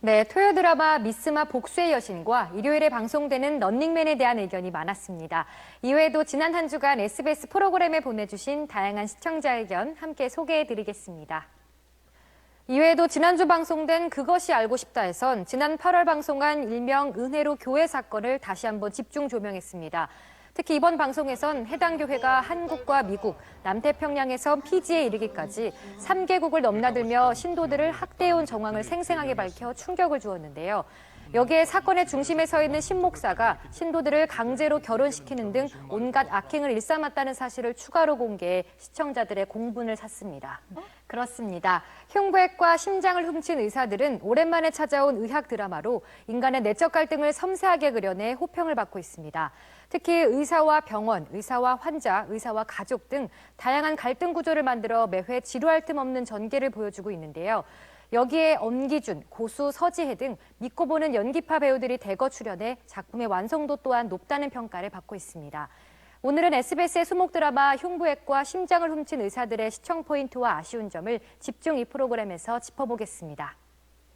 네, 토요 드라마 미스마 복수의 여신과 일요일에 방송되는 런닝맨에 대한 의견이 많았습니다. 이외에도 지난 한 주간 SBS 프로그램에 보내주신 다양한 시청자 의견 함께 소개해드리겠습니다. 이외에도 지난주 방송된 그것이 알고 싶다에선 지난 8월 방송한 일명 은혜로 교회 사건을 다시 한번 집중 조명했습니다. 특히 이번 방송에선 해당 교회가 한국과 미국, 남태평양에서 피지에 이르기까지 3개국을 넘나들며 신도들을 학대해온 정황을 생생하게 밝혀 충격을 주었는데요. 여기에 사건의 중심에 서 있는 신 목사가 신도들을 강제로 결혼시키는 등 온갖 악행을 일삼았다는 사실을 추가로 공개해 시청자들의 공분을 샀습니다. 그렇습니다. 흉부액과 심장을 훔친 의사들은 오랜만에 찾아온 의학 드라마로 인간의 내적 갈등을 섬세하게 그려내 호평을 받고 있습니다. 특히 의사와 병원, 의사와 환자, 의사와 가족 등 다양한 갈등 구조를 만들어 매회 지루할 틈 없는 전개를 보여주고 있는데요. 여기에 엄기준, 고수 서지혜 등 믿고 보는 연기파 배우들이 대거 출연해 작품의 완성도 또한 높다는 평가를 받고 있습니다. 오늘은 SBS의 수목 드라마 흉부액과 심장을 훔친 의사들의 시청 포인트와 아쉬운 점을 집중 이 프로그램에서 짚어보겠습니다.